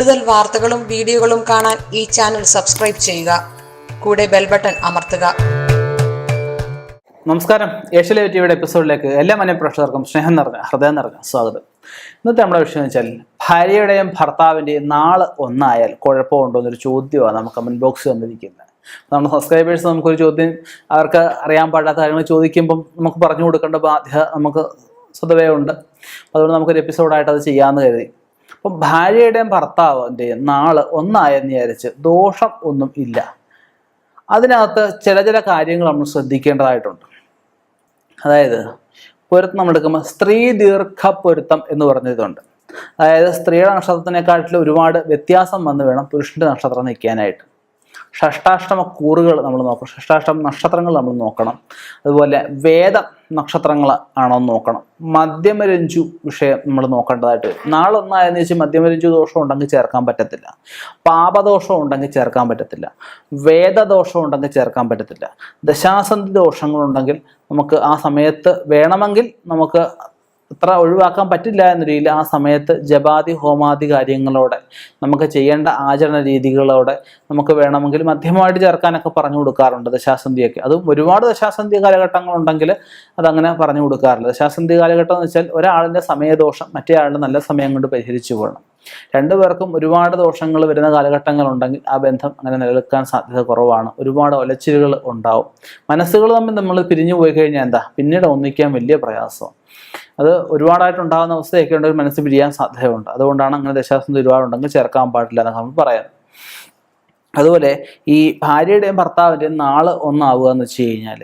കൂടുതൽ വാർത്തകളും വീഡിയോകളും കാണാൻ ഈ ചാനൽ സബ്സ്ക്രൈബ് ചെയ്യുക. കൂടെ ബെൽ ബട്ടൺ അമർത്തുക. നമസ്കാരം. ഏഷ്യയിലെ ടിവിയുടെ എപ്പിസോഡിലേക്ക് എല്ലാ മന പ്രേക്ഷകർക്കും സ്നേഹം നിറഞ്ഞ ഹൃദയം നിറഞ്ഞ സ്വാഗതം. ഇന്നത്തെ നമ്മുടെ വിഷയം വെച്ചാൽ ഭാര്യയുടെയും ഭർത്താവിന്റെയും നാൾ ഒന്നായാൽ കുഴപ്പമുണ്ടോ എന്നൊരു ചോദ്യമാണ് നമുക്ക് കമന്റ് ബോക്സിൽ വന്നിരിക്കുന്നത്. നമ്മുടെ സബ്സ്ക്രൈബേഴ്സ് നമുക്കൊരു ചോദ്യം അവർക്ക് അറിയാൻ പാടാത്ത കാര്യങ്ങൾ ചോദിക്കുമ്പം നമുക്ക് പറഞ്ഞു കൊടുക്കേണ്ട ബാധ്യത നമുക്ക് സ്വതവേ ഉണ്ട്. അതുകൊണ്ട് നമുക്കൊരു എപ്പിസോഡായിട്ട് അത് ചെയ്യാമെന്ന് കരുതി. അപ്പം ഭാര്യയുടെയും ഭർത്താവിന്റെയും നാൾ ഒന്നായെന്ന് വിചാരിച്ച് ദോഷം ഒന്നും ഇല്ല. അതിനകത്ത് ചില ചില കാര്യങ്ങൾ നമ്മൾ ശ്രദ്ധിക്കേണ്ടതായിട്ടുണ്ട്. അതായത് പൊരുത്തം നമ്മൾ എടുക്കുമ്പോൾ സ്ത്രീ ദീർഘ പൊരുത്തം എന്ന് പറഞ്ഞതുണ്ട് അതായത് സ്ത്രീയുടെ നക്ഷത്രത്തിനെക്കാട്ടിലും ഒരുപാട് വ്യത്യാസം വന്ന് വേണം പുരുഷന്റെ നക്ഷത്രം നിൽക്കാനായിട്ട്. ഷഷ്ടാഷ്ടമ കൂറുകൾ നമ്മൾ നോക്കണം. ഷഷ്ടാഷ്ടമ നക്ഷത്രങ്ങൾ നമ്മൾ നോക്കണം. അതുപോലെ വേദ നക്ഷത്രങ്ങൾ ആണോ നോക്കണം. മധ്യമരഞ്ജു വിഷയം നമ്മൾ നോക്കേണ്ടതായിട്ട്. നാളൊന്നായെന്ന് വെച്ച് മധ്യമരഞ്ജു ദോഷം ഉണ്ടെങ്കിൽ ചേർക്കാൻ പറ്റത്തില്ല. പാപദോഷം ഉണ്ടെങ്കിൽ ചേർക്കാൻ പറ്റത്തില്ല. വേദദോഷം ഉണ്ടെങ്കിൽ ചേർക്കാൻ പറ്റത്തില്ല. ദശാസന്ധി ദോഷങ്ങളുണ്ടെങ്കിൽ നമുക്ക് ആ സമയത്ത് വേണമെങ്കിൽ നമുക്ക് അത്ര ഒഴിവാക്കാൻ പറ്റില്ല എന്ന രീതിയിൽ ആ സമയത്ത് ജപാതി ഹോമാദി കാര്യങ്ങളോടെ നമുക്ക് ചെയ്യേണ്ട ആചരണ രീതികളോടെ നമുക്ക് വേണമെങ്കിൽ മധ്യമായിട്ട് ചേർക്കാനൊക്കെ പറഞ്ഞു കൊടുക്കാറുണ്ട് ദശാസന്ധിയൊക്കെ. അതും ഒരുപാട് ദശാസന്ധി കാലഘട്ടങ്ങളുണ്ടെങ്കിൽ അതങ്ങനെ പറഞ്ഞു കൊടുക്കാറില്ല. ദശാസന്ധി കാലഘട്ടം എന്ന് വെച്ചാൽ ഒരാളിന്റെ സമയദോഷം മറ്റേ ആളുടെ നല്ല സമയം കൊണ്ട് പരിഹരിച്ചു പോകണം. രണ്ടുപേർക്കും ഒരുപാട് ദോഷങ്ങൾ വരുന്ന കാലഘട്ടങ്ങൾ ഉണ്ടെങ്കിൽ ആ ബന്ധം അങ്ങനെ നിലനിൽക്കാൻ സാധ്യത കുറവാണ്. ഒരുപാട് ഒലച്ചിലുകൾ ഉണ്ടാവും. മനസ്സുകൾ തമ്മിൽ നമ്മൾ പിരിഞ്ഞു പോയി കഴിഞ്ഞാൽ എന്താ? പിന്നീട് ഒന്നിക്കാൻ വലിയ പ്രയാസമാണ് അത് ഒരുപാടായിട്ട് ഉണ്ടാകുന്ന അവസ്ഥയൊക്കെ ഉണ്ടെങ്കിൽ മനസ്സ് പിരിയാൻ സാധ്യതയുണ്ട്. അതുകൊണ്ടാണ് അങ്ങനെ ദശാസന്ധി ഒരുപാടുണ്ടെങ്കിൽ ചേർക്കാൻ പാടില്ല എന്നൊക്കെ നമ്മൾ പറയാം അതുപോലെ ഈ ഭാര്യയുടെയും ഭർത്താവിന്റെയും നാൾ ഒന്നാവുക എന്ന് വെച്ച് കഴിഞ്ഞാൽ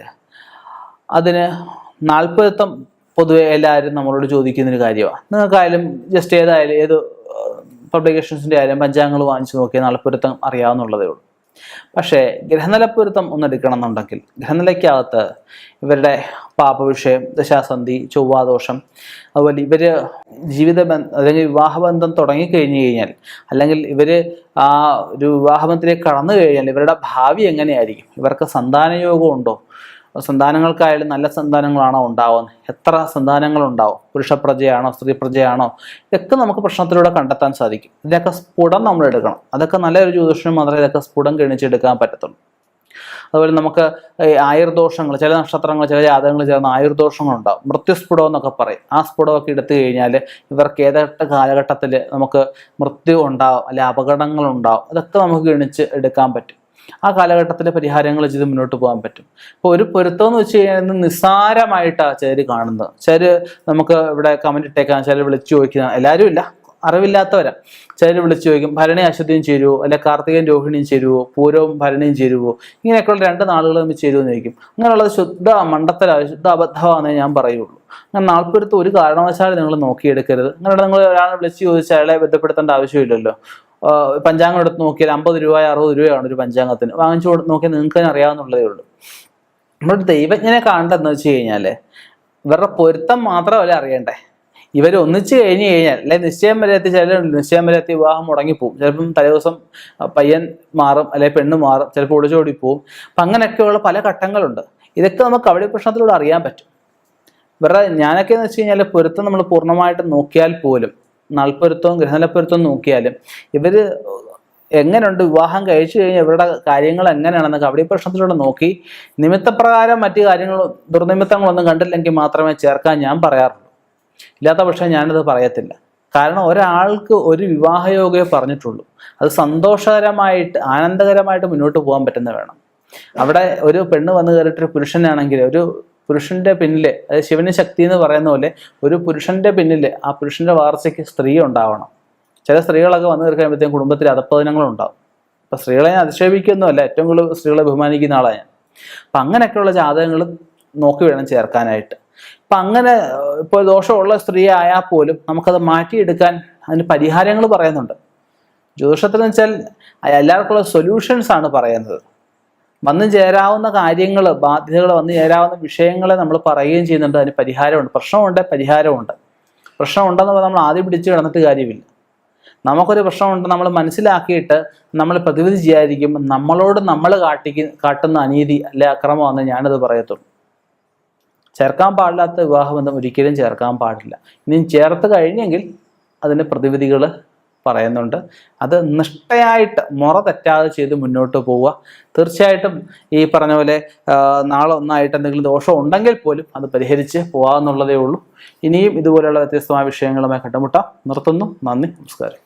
അതിന് നാൽപ്പതത്വം പൊതുവെ എല്ലാവരും നമ്മളോട് ചോദിക്കുന്നൊരു കാര്യമാണ്. നിങ്ങൾക്കായാലും ജസ്റ്റ് ഏതായാലും ഏത് പബ്ലിക്കേഷൻസിന്റെ കാര്യം പഞ്ചാംഗങ്ങൾ വാങ്ങിച്ചു നോക്കിയാൽ നാളെപ്പൊരുത്തം അറിയാവുന്നുള്ളതേ ഉള്ളൂ. പക്ഷേ ഗ്രഹനിലപ്പൊരുത്തം ഒന്നെടുക്കണം എന്നുണ്ടെങ്കിൽ ഗ്രഹനിലയ്ക്കകത്ത് ഇവരുടെ പാപവിഷയം ദശാസന്ധി ചൊവ്വാദോഷം അതുപോലെ ഇവർ ജീവിത അല്ലെങ്കിൽ വിവാഹബന്ധം തുടങ്ങിക്കഴിഞ്ഞു കഴിഞ്ഞാൽ അല്ലെങ്കിൽ ഇവർ ആ ഒരു വിവാഹബന്ധത്തിലേക്ക് കടന്നു കഴിഞ്ഞാൽ ഇവരുടെ ഭാവി എങ്ങനെയായിരിക്കും? ഇവർക്ക് സന്താനയോഗം ഉണ്ടോ? സന്താനങ്ങൾക്കായാലും നല്ല സന്താനങ്ങളാണോ ഉണ്ടാവുന്നത്? എത്ര സന്താനങ്ങൾ ഉണ്ടാവും പുരുഷപ്രജയാണോ സ്ത്രീ പ്രജയാണോ ഇതൊക്കെ നമുക്ക് പ്രശ്നത്തിലൂടെ കണ്ടെത്താൻ സാധിക്കും. ഇതൊക്കെ സ്ഫുടം നമ്മൾ എടുക്കണം അതൊക്കെ നല്ലൊരു ജ്യോതിഷനും മാത്രമേ ഇതൊക്കെ സ്ഫുടം ഗണിച്ചെടുക്കാൻ പറ്റത്തുള്ളൂ. അതുപോലെ നമുക്ക് ആയുർദോഷങ്ങൾ ചില നക്ഷത്രങ്ങൾ ചില ജാതകങ്ങൾ ചേർന്ന ആയുർദോഷങ്ങളുണ്ടാവും. മൃത്യുസ്ഫുടം എന്നൊക്കെ പറയും. ആ സ്ഫുടമൊക്കെ എടുത്തു കഴിഞ്ഞാൽ ഇവർക്ക് ഏതൊക്കെ കാലഘട്ടത്തിൽ നമുക്ക് മൃത്യു ഉണ്ടാവും അല്ലെ അപകടങ്ങൾ ഉണ്ടാവും അതൊക്കെ നമുക്ക് ഗണിച്ച് എടുക്കാൻ പറ്റും. ആ കാലഘട്ടത്തിലെ പരിഹാരങ്ങൾ ചെയ്ത് മുന്നോട്ട് പോകാൻ പറ്റും. ഇപ്പോൾ ഒരു പൊരുത്തം എന്ന് വെച്ച് കഴിഞ്ഞാൽ നിസ്സാരമായിട്ടാണ് ചിലർ കാണുന്നത്. ചേര് നമുക്ക് ഇവിടെ കമന്റ് ഇട്ടേക്കാൻ ചിലർ വിളിച്ചു ചോദിക്കുന്ന എല്ലാവരും ഇല്ല. അറിവില്ലാത്തവരാ. ചിലർ വിളിച്ചു ചോദിക്കും ഭരണി അശ്വതിയും ചേരുവോ? അല്ലെ കാർത്തികൻ രോഹിണിയും ചേരുവോ? പൂരവും ഭരണിയും ചേരുവോ? ഇങ്ങനെയൊക്കെയുള്ള രണ്ട് നാളുകൾ തമ്മിൽ ചേരുവോ എന്ന് ചോദിക്കും. അങ്ങനെയുള്ളത് ശുദ്ധ മണ്ടത്തര ശുദ്ധ അബദ്ധമാണെന്നേ ഞാൻ പറയുള്ളൂ. അങ്ങനെ നാൾപ്പുരത്ത് ഒരു കാരണവശാലും നിങ്ങൾ നോക്കിയെടുക്കരുത്. അങ്ങനെയുള്ള നിങ്ങൾ ഒരാളെ വിളിച്ച് ചോദിച്ചാൽ അയാളെ ബന്ധപ്പെടുത്തേണ്ട ആവശ്യമില്ലല്ലോ. പഞ്ചാംഗം എടുത്ത് നോക്കിയാൽ അമ്പത് രൂപ അറുപത് രൂപയാണ് ഒരു പഞ്ചാംഗത്തിന്. വാങ്ങിച്ചു കൊടുത്ത് നോക്കിയാൽ നിങ്ങൾക്ക് തന്നെ അറിയാവുന്നുള്ളതേ ഉള്ളൂ. നമ്മൾ ദൈവജ്ഞനെ കാണേണ്ടതെന്ന് വെച്ച് കഴിഞ്ഞാൽ ഇവരുടെ പൊരുത്തം മാത്രമല്ല അറിയണ്ടേ? ഇവർ ഒന്നിച്ച് കഴിഞ്ഞ് കഴിഞ്ഞാൽ അല്ലെ നിശ്ചയം വരെ എത്തി ചില നിശ്ചയം വരെ എത്തി വിവാഹം മുടങ്ങിപ്പോവും. ചിലപ്പം തലേദിവസം പയ്യൻ മാറും അല്ലെ പെണ്ണ് മാറും ചിലപ്പോൾ ഒളിച്ചോടി പോവും അപ്പം അങ്ങനെയൊക്കെയുള്ള പല ഘട്ടങ്ങളുണ്ട്. ഇതൊക്കെ നമുക്ക് കവടി പ്രശ്നത്തിലൂടെ അറിയാൻ പറ്റും. ഇവരുടെ ഞാനൊക്കെ എന്ന് വെച്ച് കഴിഞ്ഞാൽ പൊരുത്തം നമ്മൾ പൂർണമായിട്ട് നോക്കിയാൽ പോലും നാൾപ്പൊരുത്തവും ഗ്രഹനിലപ്പൊരുത്തവും നോക്കിയാലും ഇവർ എങ്ങനെയുണ്ട്? വിവാഹം കഴിച്ചു കഴിഞ്ഞാൽ ഇവരുടെ കാര്യങ്ങൾ എങ്ങനെയാണെന്ന് കബഡി പ്രശ്നത്തിലൂടെ നോക്കി. നിമിത്തപ്രകാരം മറ്റു കാര്യങ്ങൾ ദുർനിമിത്തങ്ങളൊന്നും കണ്ടില്ലെങ്കിൽ മാത്രമേ ചേർക്കാൻ ഞാൻ പറയാറുള്ളൂ. ഇല്ലാത്ത പക്ഷേ ഞാനത് പറയത്തില്ല. കാരണം ഒരാൾക്ക് ഒരു വിവാഹയോഗയെ പറഞ്ഞിട്ടുള്ളൂ. അത് സന്തോഷകരമായിട്ട് ആനന്ദകരമായിട്ട് മുന്നോട്ട് പോകാൻ പറ്റുന്ന വേണം. അവിടെ ഒരു പെണ്ണ് വന്നു കയറിയിട്ടൊരു പുരുഷനാണെങ്കിൽ ഒരു പുരുഷന്റെ പിന്നിലെ അതായത് ശിവന് ശക്തി എന്ന് പറയുന്ന പോലെ ഒരു പുരുഷന്റെ പിന്നിൽ ആ പുരുഷന്റെ വളർച്ചയ്ക്ക് സ്ത്രീ ഉണ്ടാവണം. ചില സ്ത്രീകളൊക്കെ വന്നു തീർക്കുമ്പോഴത്തേക്കും കുടുംബത്തിൽ അധപ്പതനങ്ങളുണ്ടാവും അപ്പൊ സ്ത്രീകളെ ഞാൻ അധിക്ഷേപിക്കുന്നതല്ല ഏറ്റവും കൂടുതൽ സ്ത്രീകളെ ബഹുമാനിക്കുന്ന ആളാണ് ഞാൻ. അപ്പൊ അങ്ങനെയൊക്കെയുള്ള ജാതകങ്ങൾ നോക്കി വേണം ചേർക്കാനായിട്ട്. അപ്പൊ അങ്ങനെ ഇപ്പോൾ ദോഷമുള്ള സ്ത്രീ ആയാൽ പോലും നമുക്കത് മാറ്റിയെടുക്കാൻ അതിന് പരിഹാരങ്ങൾ പറയുന്നുണ്ട്. ജ്യോതിഷത്തിൽ വെച്ചാൽ എല്ലാവർക്കുള്ള സൊല്യൂഷൻസ് ആണ് പറയുന്നത്. വന്നു ചേരാവുന്ന കാര്യങ്ങൾ ബാധ്യതകൾ വന്നു ചേരാവുന്ന വിഷയങ്ങളെ നമ്മൾ പറയുകയും ചെയ്യുന്നുണ്ട്. അതിന് പരിഹാരമുണ്ട്. പ്രശ്നമുണ്ട് പരിഹാരമുണ്ട്. പ്രശ്നമുണ്ടെന്ന് പറഞ്ഞാൽ നമ്മൾ ആദ്യം പിടിച്ച് കിടന്നിട്ട് കാര്യമില്ല. നമുക്കൊരു പ്രശ്നമുണ്ട് നമ്മൾ മനസ്സിലാക്കിയിട്ട് നമ്മൾ പ്രതിവിധി ചെയ്യാതിരിക്കും. നമ്മളോട് നമ്മൾ കാട്ടിക്ക് കാട്ടുന്ന അനീതി അല്ലെ അക്രമമാണെന്ന് ഞാനത് പറയത്തുള്ളൂ. ചേർക്കാൻ പാടില്ലാത്ത വിവാഹബന്ധം ഒരിക്കലും ചേർക്കാൻ പാടില്ല. ഇനിയും ചേർത്ത് കഴിഞ്ഞെങ്കിൽ അതിന് പ്രതിവിധികൾ പറയുന്നുണ്ട്. അത് നിഷ്ഠയായിട്ട് മുറ തെറ്റാതെ ചെയ്ത് മുന്നോട്ട് പോവുക. തീർച്ചയായിട്ടും ഈ പറഞ്ഞ പോലെ നാളെ ഒന്നായിട്ട് എന്തെങ്കിലും ദോഷം ഉണ്ടെങ്കിൽ പോലും അത് പരിഹരിച്ച് പോകാമെന്നുള്ളതേ ഉള്ളൂ. ഇനിയും ഇതുപോലെയുള്ള വ്യത്യസ്തമായ വിഷയങ്ങളുമായി കണ്ടുമുട്ടാം. നിർത്തുന്നു. നന്ദി. നമസ്കാരം.